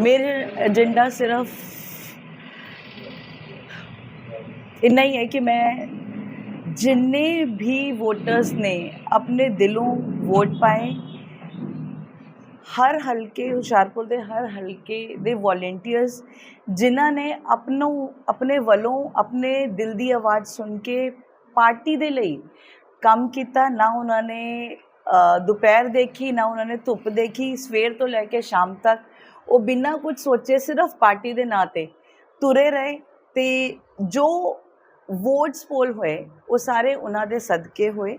मेरे एजेंडा सिर्फ इतना ही है कि मैं जितने भी वोटर्स ने अपने दिलों वोट पाए ਹਰ ਹਲਕੇ ਹੁਸ਼ਿਆਰਪੁਰ ਦੇ ਹਰ ਹਲਕੇ ਦੇ ਵੋਲੰਟੀਅਰਸ ਜਿਨ੍ਹਾਂ ਨੇ ਆਪਣੋਂ ਆਪਣੇ ਵੱਲੋਂ ਆਪਣੇ ਦਿਲ ਦੀ ਆਵਾਜ਼ ਸੁਣ ਕੇ ਪਾਰਟੀ ਦੇ ਲਈ ਕੰਮ ਕੀਤਾ ਨਾ ਉਹਨਾਂ ਨੇ ਅ, ਦੁਪਹਿਰ ਦੇਖੀ ਨਾ ਉਹਨਾਂ ਨੇ ਧੁੱਪ ਦੇਖੀ ਸਵੇਰ ਤੋਂ ਲੈ ਕੇ ਸ਼ਾਮ ਤੱਕ ਉਹ ਬਿਨਾਂ ਕੁਝ ਸੋਚੇ ਸਿਰਫ ਪਾਰਟੀ ਦੇ ਨਾਂ ਤੇ ਤੁਰੇ ਰਹੇ ਤੇ ਜੋ ਵੋਟਸ ਪੋਲ ਹੋਏ, ਉਹ ਸਾਰੇ ਉਹਨਾਂ ਦੇ ਸਦਕੇ ਹੋਏ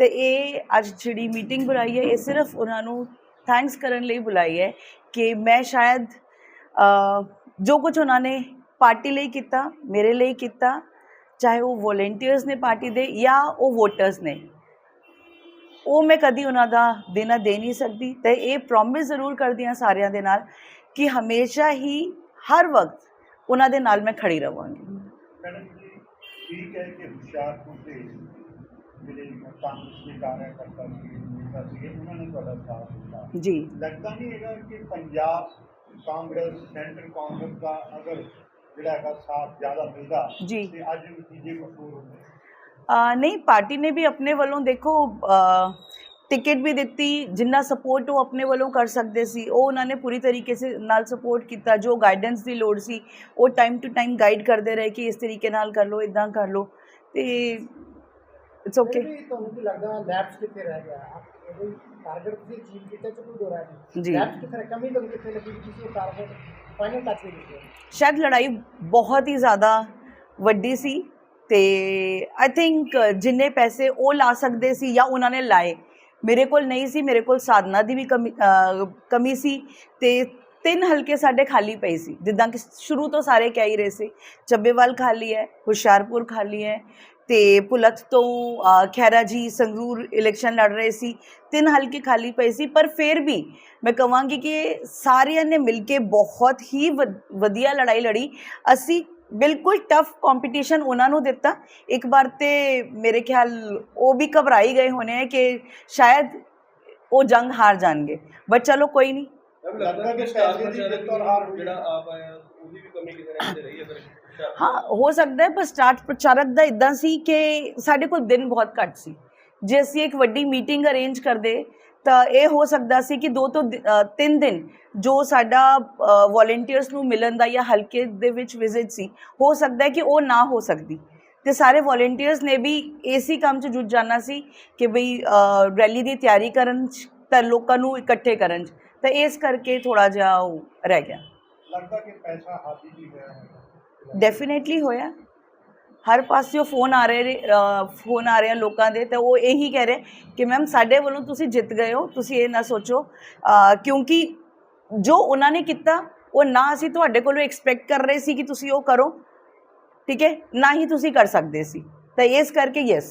ਤੇ ਇਹ ਅੱਜ ਜਿਹੜੀ ਮੀਟਿੰਗ ਬੁਲਾਈ ਹੈ, ਇਹ ਸਿਰਫ ਉਹਨਾਂ ਨੂੰ ਥੈਂਕਸ ਕਰਨ ਲਈ ਬੁਲਾਈ ਹੈ ਕਿ ਮੈਂ ਸ਼ਾਇਦ ਜੋ ਕੁਝ ਉਹਨਾਂ ਨੇ ਪਾਰਟੀ ਲਈ ਕੀਤਾ, ਮੇਰੇ ਲਈ ਕੀਤਾ, ਚਾਹੇ ਉਹ ਵੋਲੰਟੀਅਰਸ ਨੇ ਪਾਰਟੀ ਦੇ ਜਾਂ ਉਹ ਵੋਟਰਸ ਨੇ। ਉਹ ਮੈਂ ਕਦੀ ਉਹਨਾਂ ਦਾ ਦੇਣਾ ਦੇ ਨਹੀਂ ਸਕਦੀ ਤੇ ਇਹ ਪ੍ਰੋਮਿਸ ਜ਼ਰੂਰ ਕਰਦੀ ਹਾਂ ਸਾਰਿਆਂ ਦੇ ਨਾਲ ਕਿ ਹਮੇਸ਼ਾ ਹੀ ਹਰ ਵਕਤ ਉਹਨਾਂ ਦੇ ਨਾਲ ਮੈਂ ਖੜੀ ਰਵਾਂਗੀ। ਮੈਡਮ ਜੀ ਠੀਕ ਹੈ ਕਿ ਹੁਸ਼ਿਆਰਪੁਰ ਦੇ ਜਿਹੜੇ ਕਾਂਗਰਸ ਦੇ ਕਾਰਜਕਰਤਾ ਸੀ ਨੇਤਾ ਸੀ ਉਹਨਾਂ ਨੇ ਤੁਹਾਡਾ ਸਾਥ ਦਿੱਤਾ। ਜੀ। ਲੱਗਦਾ ਨਹੀਂ ਹੈਗਾ ਕਿ ਪੰਜਾਬ ਕਾਂਗਰਸ ਸੈਂਟਰ ਕਾਂਗਰਸ ਦਾ ਅਗਰ ਜਿਹੜਾ ਹੈਗਾ ਸਾਥ ਜ਼ਿਆਦਾ ਮਿਲਦਾ ਜੀ। ਤੇ ਅੱਜ ਨਤੀਜੇ ਮਸ਼ਹੂਰ ਹੁੰਦੇ। ਅ, ਨਹੀਂ ਪਾਰਟੀ ਨੇ ਵੀ ਆਪਣੇ ਵੱਲੋਂ ਦੇਖੋ ਟਿਕਟ ਵੀ ਦਿੱਤੀ ਜਿੰਨਾ ਸਪੋਰਟ ਉਹ ਆਪਣੇ ਵੱਲੋਂ ਕਰ ਸਕਦੇ ਸੀ ਉਹ ਉਹਨਾਂ ਨੇ ਪੂਰੀ ਤਰੀਕੇ ਸੇ ਨਾਲ ਸਪੋਰਟ ਕੀਤਾ ਜੋ ਗਾਈਡੈਂਸ ਦੀ ਲੋੜ ਸੀ ਉਹ ਟਾਈਮ ਟੂ ਟਾਈਮ ਗਾਈਡ ਕਰਦੇ ਰਹੇ ਕਿ ਇਸ ਤਰੀਕੇ ਨਾਲ ਕਰ ਲਓ ਇਦਾਂ ਕਰ ਲਓ ਤੇ ਇਟਸ ਓਕੇ ਤੁਹਾਨੂੰ ਕੀ ਲੱਗਦਾ ਲੈਬਸ ਕਿੱਥੇ ਰਹਿ ਗਿਆ? ਇਹ ਟਾਰਗੇਟ ਤੁਸੀਂ ਅਚੀਵ ਕੀਤਾ ਚ ਕੋਈ ਦੋਰਾ ਨਹੀਂ ਜੀ। ਲੈਬਸ ਕਿੱਥੇ ਕਮੀ ਤੁਹਾਨੂੰ ਕਿੱਥੇ ਲੱਗੀ ਕਿ ਤੁਸੀਂ ਉਹ ਟਾਰਗੇਟ ਫਾਈਨਲ ਟੱਚ ਨਹੀਂ ਸ਼ਾਇਦ ਲੜਾਈ ਬਹੁਤ ਹੀ ਜ਼ਿਆਦਾ ਵੱਡੀ ਸੀ ਤੇ ਆਈ ਥਿੰਕ ਜਿੰਨੇ ਪੈਸੇ ਉਹ ਲਾ ਸਕਦੇ ਸੀ ਜਾਂ ਉਹਨਾਂ ਨੇ ਲਾਏ। ਮੇਰੇ ਕੋਲ ਨਹੀਂ ਸੀ ਮੇਰੇ ਕੋਲ ਸਾਧਨਾ ਦੀ ਵੀ ਕਮੀ ਕਮੀ ਸੀ ਤੇ ਤਿੰਨ ਹਲਕੇ ਸਾਡੇ ਖਾਲੀ ਪਏ ਸੀ। ਜਿੱਦਾਂ ਕਿ ਸ਼ੁਰੂ ਤੋਂ ਸਾਰੇ ਕਹਿ ਹੀ ਰਹੇ ਸੀ ਚੱਬੇਵਾਲ ਖਾਲੀ ਹੈ ਹੁਸ਼ਿਆਰਪੁਰ ਖਾਲੀ ਹੈ ਤੇ ਪੁਲਤ ਤੋਂ ਅ, ਖਹਿਰਾ ਜੀ ਸੰਗਰੂਰ ਇਲੈਕਸ਼ਨ ਲੜ ਰਹੇ ਸੀ। ਤਿੰਨ ਹਲਕੇ ਖਾਲੀ ਪਏ ਸੀ ਪਰ ਫਿਰ ਵੀ ਮੈਂ ਕਹਾਂਗੀ ਕਿ ਸਾਰਿਆਂ ਨੇ ਮਿਲ ਕੇ ਬਹੁਤ ਹੀ ਵਧ- ਵਧੀਆ ਲੜਾਈ ਲੜੀ। ਅਸੀਂ ਬਿਲਕੁਲ ਟਫ ਕੰਪੀਟੀਸ਼ਨ ਉਹਨਾਂ ਨੂੰ ਦਿੱਤਾ। ਇੱਕ ਵਾਰ ਤੇ ਮੇਰੇ ਖਿਆਲ ਉਹ ਵੀ ਘਬਰਾਈ ਗਏ ਹੋਣੇ ਕਿ ਸ਼ਾਇਦ ਉਹ ਜੰਗ ਹਾਰ ਜਾਣਗੇ। ਬਟ ਚਲੋ ਕੋਈ ਨਹੀਂ। ਲੱਗਦਾ ਕਿ ਸਟਾਰ ਦੀ ਜਿੱਤ ਔਰ ਹਾਰ। ਜਿਹੜਾ ਆਪ ਆਇਆ ਉਹਦੀ ਵੀ ਕਮੀ ਕਿਤੇ ਨਾ ਕਿਤੇ ਰਹੀ ਹੈ ਫਿਰ ਹਾਂ ਹੋ ਸਕਦਾ ਹੈ ਪਰ ਸਟਾਰਟ ਪ੍ਰਚਾਰਕ ਦਾ ਇਦਾਂ ਸੀ ਕਿ ਸਾਡੇ ਕੋਲ ਦਿਨ ਬਹੁਤ ਘੱਟ ਸੀ। ਜੇ ਅਸੀਂ ਇੱਕ ਵੱਡੀ ਮੀਟਿੰਗ ਅਰੇਂਜ ਕਰਦੇ ਤਾਂ ਇਹ ਹੋ ਸਕਦਾ ਸੀ ਕਿ ਦੋ ਤੋਂ ਦਿ- ਅ, ਤਿੰਨ ਦਿਨ ਜੋ ਸਾਡਾ ਵੋਲੰਟੀਅਰਸ ਨੂੰ ਮਿਲਣ ਦਾ ਜਾਂ ਹਲਕੇ ਦੇ ਵਿੱਚ ਵਿਜ਼ਿਟ ਸੀ ਹੋ ਸਕਦਾ ਹੈ ਕਿ ਉਹ ਨਾ ਹੋ ਸਕਦੀ। ਤੇ ਸਾਰੇ ਵੋਲੰਟੀਅਰਸ ਨੇ ਵੀ ਇਸੇ ਕੰਮ 'ਚ ਜੁਟ ਜਾਣਾ ਸੀ ਕਿ ਬਈ ਰੈਲੀ ਦੀ ਤਿਆਰੀ ਕਰਨ 'ਚ ਤਾਂ ਲੋਕਾਂ ਨੂੰ ਇਕੱਠੇ ਕਰਨ 'ਚ। ਤਾਂ ਇਸ ਕਰਕੇ ਥੋੜਾ ਜਿਹਾ ਉਹ ਰਹਿ ਗਿਆ। ਲੱਗਦਾ ਕਿ ਪੈਸਾ ਹਾਦੀ ਵੀ ਹੋਇਆ ਹੈ ਡੈਫੀਨੇਟਲੀ ਹੋਇਆ। ਹਰ ਪਾਸਿਓਂ ਫੋਨ ਆ ਰਹੇ ਫੋਨ ਆ ਰਹੇ ਆ ਲੋਕਾਂ ਦੇ, ਤੇ ਉਹ ਇਹੀ ਕਹਿ ਰਹੇ ਕਿ ਮੈਮ ਸਾਡੇ ਵੱਲੋਂ ਤੁਸੀਂ ਜਿੱਤ ਗਏ ਹੋ, ਤੁਸੀਂ ਇਹ ਨਾ ਸੋਚੋ। ਕਿਉਂਕਿ ਜੋ ਉਹਨਾਂ ਨੇ ਕੀਤਾ, ਉਹ ਨਾ ਅਸੀਂ ਤੁਹਾਡੇ ਕੋਲੋਂ ਐਕਸਪੈਕਟ ਕਰ ਰਹੇ ਸੀ ਕਿ ਤੁਸੀਂ ਉਹ ਕਰੋ। ਠੀਕ ਹੈ? ਨਾ ਹੀ ਤੁਸੀਂ ਕਰ ਸਕਦੇ ਸੀ। ਤਾਂ ਇਸ ਕਰਕੇ ਯੈਸ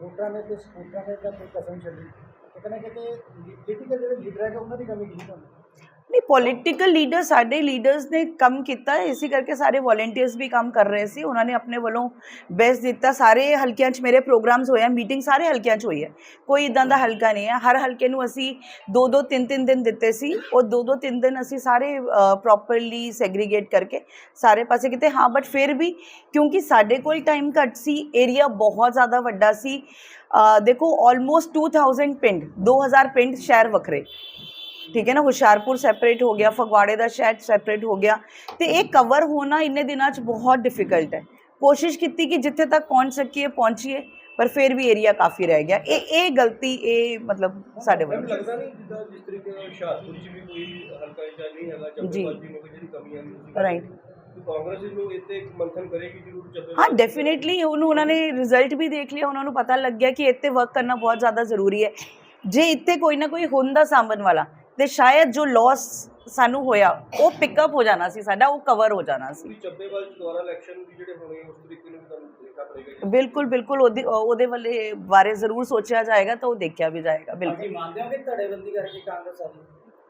ਵੋਟਰਾਂ ਨੇ ਤੇ ਸਪੋਰਟਰਾਂ ਨੇ ਤਾਂ ਕੋਈ ਕਸਮ ਛੱਡੀ। ਕਿਤੇ ਨਾ ਕਿਤੇ ਜਿਹੜੇ ਲੀਡਰ ਹੈਗੇ, ਉਹਨਾਂ ਦੀ ਕਮੀ ਕੀ ਤੁਹਾਨੂੰ ਨਹੀਂ ਪੋਲੀਟੀਕਲ ਲੀਡਰ ਸਾਡੇ ਲੀਡਰਸ ਨੇ ਕੰਮ ਕੀਤਾ ਹੈ, ਇਸੇ ਕਰਕੇ ਸਾਰੇ ਵੋਲੰਟੀਅਰਸ ਵੀ ਕੰਮ ਕਰ ਰਹੇ ਸੀ। ਉਹਨਾਂ ਨੇ ਆਪਣੇ ਵੱਲੋਂ ਬੈਸਟ ਦਿੱਤਾ। ਸਾਰੇ ਹਲਕਿਆਂ 'ਚ ਮੇਰੇ ਪ੍ਰੋਗਰਾਮਸ ਹੋਏ ਆ ਮੀਟਿੰਗ ਸਾਰੇ ਹਲਕਿਆਂ 'ਚ ਹੋਈ ਹੈ। ਕੋਈ ਇਦਾਂ ਦਾ ਹਲਕਾ ਨਹੀਂ ਹੈ। ਹਰ ਹਲਕੇ ਨੂੰ ਅਸੀਂ ਦੋ ਦੋ ਤਿੰਨ ਤਿੰਨ ਦਿਨ ਦਿੱਤੇ ਸੀ। ਉਹ ਦੋ ਦੋ ਤਿੰਨ ਦਿਨ ਅਸੀਂ ਸਾਰੇ ਪ੍ਰੋਪਰਲੀ ਸੈਗਰੀਗੇਟ ਕਰਕੇ ਸਾਰੇ ਪਾਸੇ ਕਿਤੇ। ਹਾਂ ਬਟ ਫਿਰ ਵੀ ਕਿਉਂਕਿ ਸਾਡੇ ਕੋਲ ਟਾਈਮ ਘੱਟ ਸੀ ਏਰੀਆ ਬਹੁਤ ਜ਼ਿਆਦਾ ਵੱਡਾ ਸੀ। ਅ, ਦੇਖੋ ਆਲਮੋਸਟ 2000 ਪਿੰਡ 2000 ਪਿੰਡ ਸ਼ਹਿਰ ਵੱਖਰੇ। ਠੀਕ ਹੈ ਨਾ ਹੁਸ਼ਿਆਰਪੁਰ ਸੈਪਰੇਟ ਹੋ ਗਿਆ ਫਗਵਾੜੇ ਦਾ ਸ਼ਹਿਰ ਸੈਪਰੇਟ ਹੋ ਗਿਆ। ਤੇ ਇਹ ਕਵਰ ਹੋਣਾ ਇੰਨੇ ਦਿਨਾਂ 'ਚ ਬਹੁਤ ਡਿਫਿਕਲਟ ਹੈ। ਕੋਸ਼ਿਸ਼ ਕੀਤੀ ਕਿ ਜਿੱਥੇ ਤੱਕ ਪਹੁੰਚ ਸਕੀਏ ਪਹੁੰਚੀਏ ਪਰ ਫਿਰ ਵੀ ਏਰੀਆ ਕਾਫੀ ਰਹਿ ਗਿਆ। ਇਹ ਇਹ ਗਲਤੀ ਇਹ ਮਤਲਬ ਸਾਡੇ ਵੱਲੋਂ। ਲੱਗਦਾ ਨਹੀਂ ਜਿੱਦਾਂ ਜਿਸ ਤਰੀਕੇ ਨਾਲ ਹੁਸ਼ਿਆਰਪੁਰ 'ਚ ਵੀ ਕੋਈ ਹਲਕਾ ਇੰਚਾਰਜ ਨਹੀਂ ਹੈਗਾ ਜੀ ਨੂੰ ਜਿਹੜੀ ਤੁਸੀਂ Right. ਤੇ ਕਾਂਗਰਸ ਨੂੰ ਇੱਥੇ ਇੱਕ ਮੰਥਨ ਕਰੇਗੀ ਜ਼ਰੂਰ ਚੱਬੇਵਾਲ ਹਾਂ ਡੈਫੀਨਿਟਲੀ ਉਹਨੂੰ ਉਹਨਾਂ ਨੇ ਰਿਜ਼ਲਟ ਵੀ ਦੇਖ ਲਿਆ ਉਹਨਾਂ ਨੂੰ ਪਤਾ ਲੱਗ ਗਿਆ ਕਿ ਇੱਥੇ ਵਰਕ ਕਰਨਾ ਬਹੁਤ ਜ਼ਿਆਦਾ ਜ਼ਰੂਰੀ ਹੈ। ਜੇ ਇੱਥੇ ਕੋਈ ਨਾ ਕੋਈ ਹੁੰਦਾ ਸਾਂਭਣ ਵਾਲਾ ਤੇ ਸ਼ਾਇਦ ਜੋ ਲਾਸ ਸਾਨੂੰ ਹੋਇਆ ਉਹ ਪਿਕਅਪ ਹੋ ਜਾਣਾ ਸੀ ਸਾਡਾ ਉਹ ਕਵਰ ਹੋ ਜਾਣਾ ਸੀ। ਚੱਬੇਵਾਲ ਦੁਆਰਾ ਇਲੈਕਸ਼ਨ ਵੀ ਜਿਹੜੇ ਹੋਣੇ ਉਸ ਤਰੀਕੇ ਨੂੰ ਦੇਖਣਾ ਪੜੇਗਾ ਬਿਲਕੁਲ ਬਿਲਕੁਲ ਉਹਦੀ ਉਹਦੇ ਵੱਲੇ ਬਾਰੇ ਜ਼ਰੂਰ ਸੋਚਿਆ ਜਾਏਗਾ ਤਾਂ ਉਹ ਦੇਖਿਆ ਵੀ ਜਾਏਗਾ ਬਿਲਕੁਲ। ਮੰਨਦੇ ਹੋ ਕਿ ਧੜੇਬੰਦੀ ਕਰਕੇ ਕਾਂਗਰਸ ਆ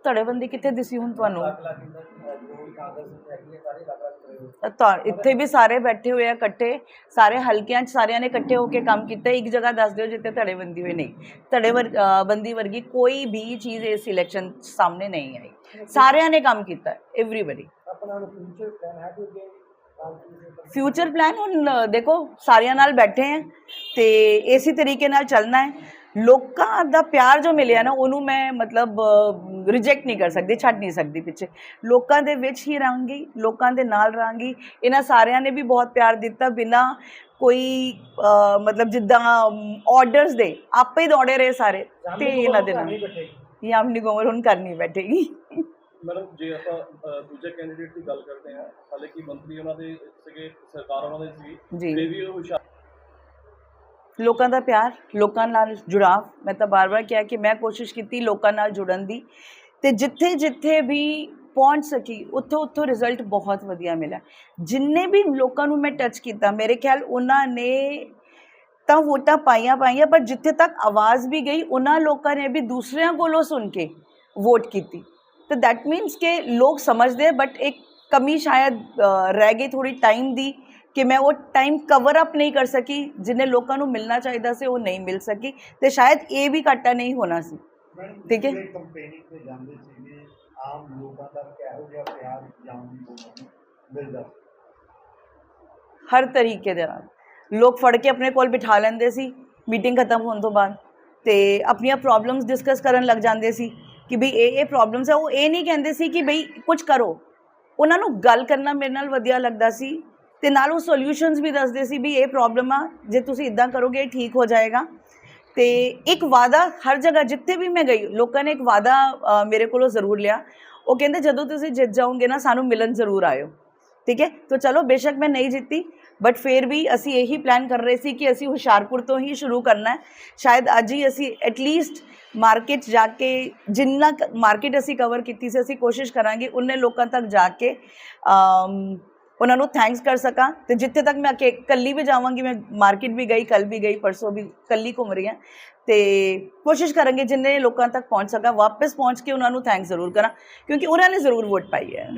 ਧੜੇਬੰਦੀ ਕਿੱਥੇ ਦਿਸੀ ਹੁਣ ਤੁਹਾਨੂੰ ਲੱਖ ਲੱਖ ਇੰਦਾ ਜੋ ਵੀ ਕਾਂਗਰਸ ਹੈਗੀ ਹੈ ਸਾਰੇ ਲੱਖ ਲੱਖ ਕਰੋੜ ਹੋ ਤਾਂ ਇੱਥੇ ਵੀ ਸਾਰੇ ਬੈਠੇ ਹੋਏ ਆ ਇਕੱਠੇ ਸਾਰੇ ਹਲਕਿਆਂ 'ਚ ਸਾਰਿਆਂ ਨੇ ਇਕੱਠੇ ਹੋ ਕੇ ਕੰਮ ਕੀਤਾ ਇੱਕ ਜਗ੍ਹਾ ਦੱਸ ਦਿਓ ਜਿੱਥੇ ਧੜੇਬੰਦੀ ਹੋਈ ਨਹੀਂ ਧੜੇ ਵਰ- ਅ, ਬੰਦੀ ਵਰਗੀ ਕੋਈ ਵੀ ਚੀਜ਼ ਇਸ ਇਲੈਕਸ਼ਨ ਸਾਹਮਣੇ ਨਹੀਂ ਆਈ ਸਾਰਿਆਂ ਨੇ ਕੰਮ ਕੀਤਾ ਐਵਰੀਬਾਡੀ ਆਪਣਾ ਫਿਊਚਰ ਪਲਾਨ ਹੈ ਕਿ ਅੱਗੇ ਪਾਰਟੀ ਦੇ ਫਿਊਚਰ ਪਲਾਨ ਹੁਣ ਅ, ਦੇਖੋ ਸਾਰਿਆਂ ਨਾਲ ਬੈਠੇ ਆ ਤੇ ਇਸੇ ਤਰੀਕੇ ਨਾਲ ਚੱਲਣਾ ਹੈ ਲੋਕਾਂ ਦਾ ਪਿਆਰ ਜੋ ਮਿਲਿਆ ਨਾ ਉਹਨੂੰ ਮੈਂ ਮਤਲਬ ਰਿਜੈਕਟ ਨਹੀਂ ਕਰ ਸਕਦੀ ਛੱਡ ਨਹੀਂ ਸਕਦੀ ਪਿੱਛੇ। ਲੋਕਾਂ ਦੇ ਵਿੱਚ ਹੀ ਰਹਾਂਗੀ ਲੋਕਾਂ ਦੇ ਨਾਲ ਰਹਾਂਗੀ। ਇਹਨਾਂ ਸਾਰਿਆਂ ਨੇ ਵੀ ਬਹੁਤ ਪਿਆਰ ਦਿੱਤਾ ਬਿਨਾ ਕੋਈ ਮਤਲਬ ਜਿੱਦਾਂ ਆਰਡਰਸ ਦੇ। ਆਪੇ ਹੀ ਦੌੜੇ ਰਹੇ ਸਾਰੇ ਤੇ ਇਹਨਾਂ ਦੇ ਨਾਲ। ਯਾਮਨੀ ਗੋਮਰ ਹੁਣ ਕਰਨੀ ਬੈਠੇਗੀ। ਮੈਡਮ ਜੇ ਆਪਾਂ ਦੂਜੇ ਕੈਂਡੀਡੇਟ ਦੀ ਗੱਲ ਕਰਦੇ ਹਾਂ ਹਾਲੇ ਕਿ ਮੰਤਰੀ ਉਹਨਾਂ ਦੇ ਸੀਗੇ ਸਰਕਾਰ ਉਹਨਾਂ ਦੇ ਸੀ ਜੀ। ਤੇ ਵੀ ਉਹ ਹੁਸ਼ਿਆਰ ਲੋਕਾਂ ਦਾ ਪਿਆਰ, ਲੋਕਾਂ ਨਾਲ ਜੁੜਾਵ। ਮੈਂ ਤਾਂ ਬਾਰ-ਬਾਰ ਕਿਹਾ ਕਿ ਮੈਂ ਕੋਸ਼ਿਸ਼ ਕੀਤੀ ਲੋਕਾਂ ਨਾਲ ਜੁੜਨ ਦੀ ਤੇ ਜਿੱਥੇ ਜਿੱਥੇ ਵੀ ਪਹੁੰਚ ਸਕੀ ਉੱਥੋਂ ਉੱਥੋਂ ਰਿਜ਼ਲਟ ਬਹੁਤ ਵਧੀਆ ਮਿਲਿਆ। ਜਿੰਨੇ ਵੀ ਲੋਕਾਂ ਨੂੰ ਮੈਂ ਟੱਚ ਕੀਤਾ, ਮੇਰੇ ਖਿਆਲ ਉਹਨਾਂ ਨੇ ਤਾਂ ਵੋਟਾਂ ਪਾਈਆਂ ਪਾਈਆਂ, ਪਰ ਜਿੱਥੇ ਤੱਕ ਆਵਾਜ਼ ਵੀ ਗਈ, ਉਹਨਾਂ ਲੋਕਾਂ ਨੇ ਵੀ ਦੂਸਰਿਆਂ ਕੋਲੋਂ ਸੁਣ ਕੇ ਵੋਟ ਕੀਤੀ। ਤੇ ਦੈਟ ਮੀਨਸ ਕਿ ਲੋਕ ਸਮਝਦੇ ਬਟ ਇੱਕ ਕਮੀ ਸ਼ਾਇਦ ਰਹਿ ਗਈ ਥੋੜੀ ਟਾਈਮ ਦੀ। ਕਿ ਮੈਂ ਉਹ ਟਾਈਮ ਕਵਰ ਅਪ ਨਹੀਂ ਕਰ ਸਕੀ ਜਿੰਨੇ ਲੋਕਾਂ ਨੂੰ ਮਿਲਣਾ ਚਾਹੀਦਾ ਸੀ ਉਹ ਨਹੀਂ ਮਿਲ ਸਕੀ। ਤੇ ਸ਼ਾਇਦ ਇਹ ਵੀ ਘਾਟਾ ਨਹੀਂ ਹੋਣਾ ਸੀ। ਠੀਕ ਹੈ। ਕੰਪੇਨਿੰਗ ਤੇ ਜਾਂਦੇ ਸੀਗੇ ਆਮ ਲੋਕਾਂ ਦਾ ਕਿਹੋ ਜਿਹਾ ਪਿਆਰ ਜਾਮ ਦੀ ਬੋਲਾਂ ਨੂੰ ਮਿਲਦਾ? ਹਰ ਤਰੀਕੇ ਦੇ ਨਾਲ। ਲੋਕ ਫੜ ਕੇ ਆਪਣੇ ਕੋਲ ਬਿਠਾ ਲੈਂਦੇ ਸੀ। ਮੀਟਿੰਗ ਖਤਮ ਹੋਣ ਤੋਂ ਬਾਅਦ। ਤੇ ਆਪਣੀਆਂ ਪ੍ਰੋਬਲਮਸ ਡਿਸਕਸ ਕਰਨ ਲੱਗ ਜਾਂਦੇ ਸੀ ਕਿ ਬਈ ਇਹ ਇਹ ਪ੍ਰੋਬਲਮਸ ਹੈ ਉਹ ਇਹ ਨਹੀਂ ਕਹਿੰਦੇ ਸੀ ਕਿ ਬਈ ਕੁਝ ਕਰੋ। ਉਹਨਾਂ ਨੂੰ ਗੱਲ ਕਰਨਾ ਮੇਰੇ ਨਾਲ ਵਧੀਆ ਲੱਗਦਾ ਸੀ। ਤੇ ਨਾਲ ਉਹ ਸੋਲੂਸ਼ਨਸ ਵੀ ਦੱਸਦੇ ਸੀ ਵੀ ਇਹ ਪ੍ਰੋਬਲਮ ਆ ਜੇ ਤੁਸੀਂ ਇਦਾਂ ਕਰੋਗੇ ਇਹ ਠੀਕ ਹੋ ਜਾਏਗਾ ਤੇ ਇੱਕ ਵਾਦਾ ਹਰ ਜਗ੍ਹਾ ਜਿੱਥੇ ਵੀ ਮੈਂ ਗਈ ਲੋਕਾਂ ਨੇ ਇੱਕ ਵਾਦਾ ਅ, ਮੇਰੇ ਕੋਲੋਂ ਜ਼ਰੂਰ ਲਿਆ ਉਹ ਕਹਿੰਦੇ ਜਦੋਂ ਤੁਸੀਂ ਜਿੱਤ ਜਾਓਗੇ ਨਾ ਸਾਨੂੰ ਮਿਲਣ ਜ਼ਰੂਰ ਆਇਓ ਠੀਕ ਹੈ ਤਾਂ ਚਲੋ ਬੇਸ਼ੱਕ ਮੈਂ ਨਹੀਂ ਜਿੱਤੀ ਬਟ ਫਿਰ ਵੀ ਅਸੀਂ ਇਹੀ ਪਲਾਨ ਕਰ ਰਹੇ ਸੀ ਕਿ ਅਸੀਂ ਹੁਸ਼ਿਆਰਪੁਰ ਤੋਂ ਹੀ ਸ਼ੁਰੂ ਕਰਨਾ ਹੈ ਸ਼ਾਇਦ ਅੱਜ ਹੀ ਅਸੀਂ ਐਟਲੀਸਟ ਮਾਰਕੀਟ ਜਾ ਕੇ ਜਿੰਨਾ ਮਾਰਕੀਟ ਅਸੀਂ ਕਵਰ ਕੀਤੀ ਸੀ ਅਸੀਂ ਕੋਸ਼ਿਸ਼ ਕਰਾਂਗੇ ਉਨੇ ਲੋਕਾਂ ਤੱਕ ਜਾ ਕੇ ਅਮ, ਉਹਨਾਂ ਨੂੰ ਥੈਂਕਸ ਕਰ ਸਕਾਂ ਤੇ ਜਿੱਥੇ ਤੱਕ ਮੈਂ ਕਿ ਕੱਲੀ ਵੀ ਜਾਵਾਂਗੀ, ਮੈਂ ਮਾਰਕੀਟ ਵੀ ਗਈ ਕੱਲ ਵੀ ਗਈ, ਪਰਸੋਂ ਵੀ ਕੱਲੀ ਘੁੰਮ ਰਹੀ ਹਾਂ ਤੇ ਕੋਸ਼ਿਸ਼ ਕਰਾਂਗੇ ਜਿੰਨੇ ਲੋਕਾਂ ਤੱਕ ਪਹੁੰਚ ਸਕਾਂ, ਵਾਪਸ ਪਹੁੰਚ ਕੇ ਉਹਨਾਂ ਨੂੰ ਥੈਂਕਸ ਜ਼ਰੂਰ ਕਰਾਂ, ਕਿਉਂਕਿ ਉਹਨਾਂ ਨੇ ਜ਼ਰੂਰ ਵੋਟ ਪਾਈ ਹੈ।